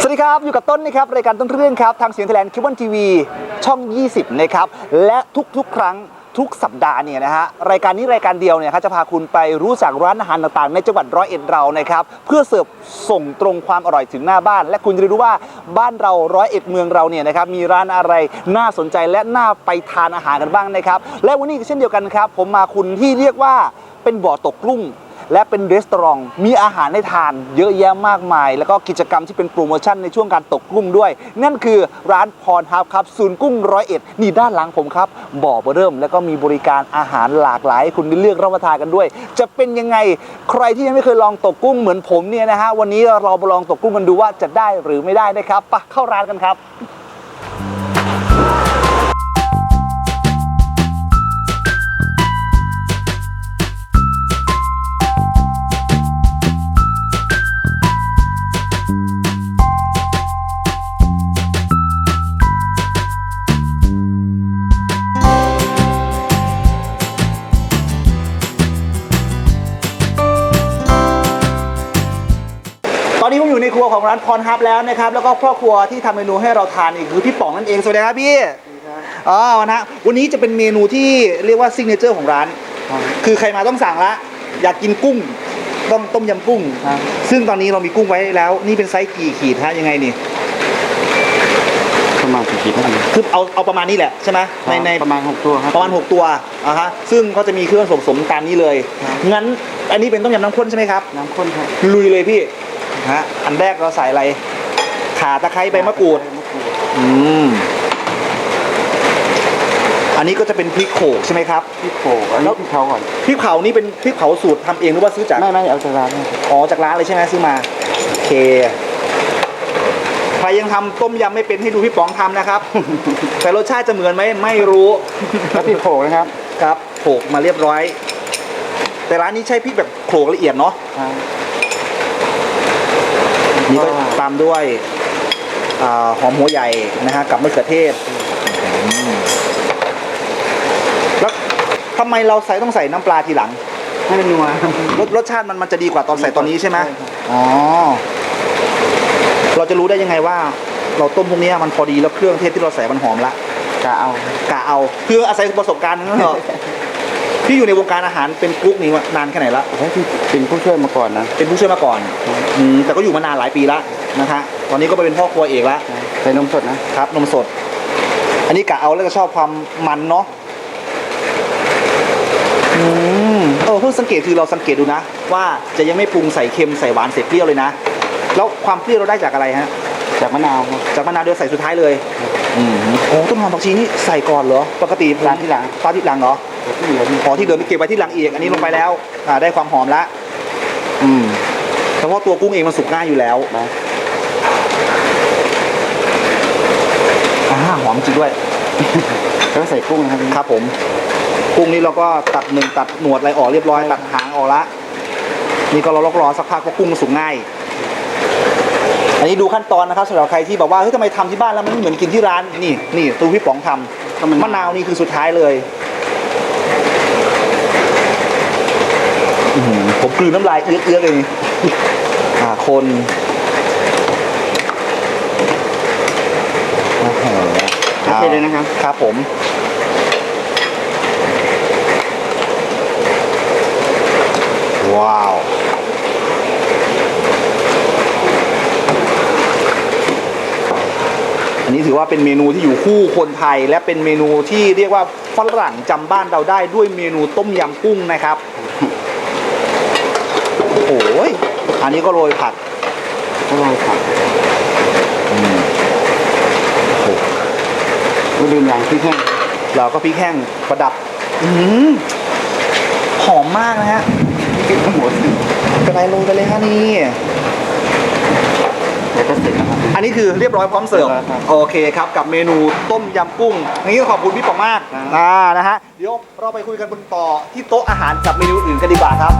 สวัสดีครับ อยู่กับต้นนะครับ รายการต้นเรื่องครับ ทางเสียงไทยแลนด์คิวบอนทีวีช่อง 20 นะครับ และทุกๆ ครั้งทุกสัปดาห์เนี่ยนะฮะรายการนี้รายการเดียวเนี่ยครับจะพาคุณไปรู้จักร้านอาหารต่างๆ ในจังหวัดร้อยเอ็ดเรานะครับเพื่อเสิร์ฟส่งตรงความอร่อยถึงหน้าบ้าน และคุณจะได้รู้ว่าบ้านเราร้อยเอ็ดเมืองเราเนี่ยนะครับมีร้านอะไรน่าสนใจและน่าไปทานอาหารกันบ้างนะครับและวันนี้ก็เช่นเดียวกันครับผมมาคุณที่เรียกว่าเป็นบ่อตกกุ้ง และเป็นรีสตอรองมีอาหารให้ทานเยอะแยะมากมาย แล้วก็กิจกรรมที่เป็นโปรโมชั่นในช่วงการตกกุ้งด้วย นั่นคือร้านพรฮับครับศูนย์กุ้งร้อยเอ็ดนี่ด้านหลังผมครับบ่อเบอร์เริ่ม แล้วก็มีบริการอาหารหลากหลายให้คุณได้เลือกรับประทานกันด้วย จะเป็นยังไงใครที่ยังไม่เคยลองตกกุ้งเหมือนผมเนี่ยนะฮะวันนี้เราลองตกกุ้งกันดูว่าจะได้หรือไม่ได้นะครับไปะเข้าร้านกันครับ อนนี้ผมอยู่ในครัวของร้านพรฮับแล้วนะครับ แล้วก็พ่อครัวที่ทำเมนูให้เราทานอีกคือพี่ป๋องนั่นเอง สวัสดีครับพี่อ๋อนะฮะวันนี้จะเป็นเมนูที่เรียกว่าซิกเนเจอร์ของร้าน คือใครมาต้องสั่งละ อยากกินกุ้ง ต้องต้มยำกุ้งครับซึ่งตอนนี้เรามีกุ้งไว้แล้ว นี่เป็นไซส์กี่ขีดฮะยังไงนี่ประมาณกี่ขีดเท่านั้นคือเอาเอาประมาณนี้แหละใช่ไหมในในประมาณหกตัวครับประมาณ 6 ตัวอะฮะซึ่งก็จะมีเครื่องผสมตามนี้เลยครับงั้นอันนี้เป็นต้มยำน้ำข้นใช่ไหมครับ น้ำข้นครับลุยเลยพี่ ฮะอันแรกเราใส่อะไรข่าตะไคร้ใบมะกรูด อืม อันนี้ก็จะเป็นพริกโขกใช่ไหมครับพี่โขกอันนี้พี่เขาก่อนพริกเผานี่เป็นพริกเผาสูตรทำเองหรือว่าซื้อจาก ไม่ไม่เอาจากร้านเนี่ยอ๋อจากร้านเลยใช่ไหมซื้อมา โอเค ใครยังทำต้มยำไม่เป็นให้ดูพี่ป๋องทำนะครับ แต่รสชาติจะเหมือนไหมไม่รู้แล้วพี่โขกนะครับครับโขลกมาเรียบร้อย แต่ร้านนี้ใช้พริกแบบโขลกละเอียดเนาะ ครับ นี่ก็ตามด้วยอ่าหอมหัวใหญ่นะฮะกับมะเขือเทศแล้วทำไมเราใส่ต้องใส่น้ำปลาทีหลังให้มันนัวรสรสชาติมันมันจะดีกว่าตอนใส่ตอนนี้ใช่ไหมใช่ครับอ๋อเราจะรู้ได้ยังไงว่า เราต้มพวกเนี้ยมันพอดีแล้วเครื่องเทศที่เราใส่มันหอมละกะเอากะเอาคืออาศัยประสบการณ์นั่นเหรอ พี่อยู่ในวงการอาหารเป็นกุ๊กนี่นานแค่ไหนละให้พี่เป็นผู้ช่วยมาก่อนนะ เป็นผู้ช่วยมาก่อนอืมแต่ก็อยู่มานานหลายปีแล้วนะฮะตอนนี้ก็ไปเป็นพ่อครัวเอกแล้วใส่นมสดนะครับนมสด อันนี้กะเอาแล้วจะชอบความมันเนาะอืมเออเพิ่งสังเกตคือเราสังเกตดูนะ ว่าจะยังไม่ปรุงใส่เค็มใส่หวานใส่เปรี้ยวเลยนะแล้วความเปรี้ยวเราได้จากอะไรฮะจากมะนาวครับจากมะนาวเดียวใส่สุดท้ายเลยอืมโอ้ต้นหอมผักชีนี่ใส่ก่อนเหรอ ปกติร้านที่หลังตอนที่หลังเหรอ เดี๋ยวที่เหลือนี่อ๋อที่เดิมไปเก็บไว้ที่หลังอีกอันนี้ลงไปแล้วอ่าได้ความหอมแล้วอืมเพราะว่าตัวกุ้งเองมันสุกง่ายอยู่แล้วนะอ่าหอมจริงด้วยแล้วก็ใส่กุ้งนะครับครับผมกุ้งนี้เราก็ตัดหนึ่งตัดหนวดอะไรออกเรียบร้อยตัดหางออกละนี่ก็เราลอกรอสักพักเพราะกุ้งมันสุกง่าย อันนี้ดูขั้นตอนนะครับสำหรับใครที่บอกว่าเฮ้ยทำไมทำที่บ้านแล้วมันไม่เหมือนกินที่ร้านนี่นี่ตูพี่ป๋องทำก็มันมะนาวนี่คือสุดท้ายเลย อื้อหือผมกลืนน้ำลายเอื้อกๆเลยนี่อ่าคนโอ้โหโอเคเลยนะครับ ครับผม ว้าว อันนี้ถือว่าเป็นเมนูที่อยู่คู่คนไทย และเป็นเมนูที่เรียกว่าฝรั่งจำบ้านเราได้ด้วยเมนูต้มยำกุ้งนะครับโอ้โห ยอันนี้ก็โรยผักก็ลอยผักอืมโอ้ไม่ลืมอย่างที่แห้งเราก็พริกแห้งประดับ อืมหอมมากนะฮะพริกทั้งหมดเป็นไรโรยไปเลยฮะนี่เดี๋ยวก็เสร็จแล้วครับ อันนี้คือเรียบร้อยพร้อมเสิร์ฟเรียบร้อยครับโอเคครับ กับเมนูต้มยำกุ้งนี่ก็ขอบคุณพี่ป๋องมากครับอ่านะฮะ เดี๋ยวเราไปคุยกันบนต่อที่โต๊ะอาหารกับเมนูอื่นกันดีกว่าครับ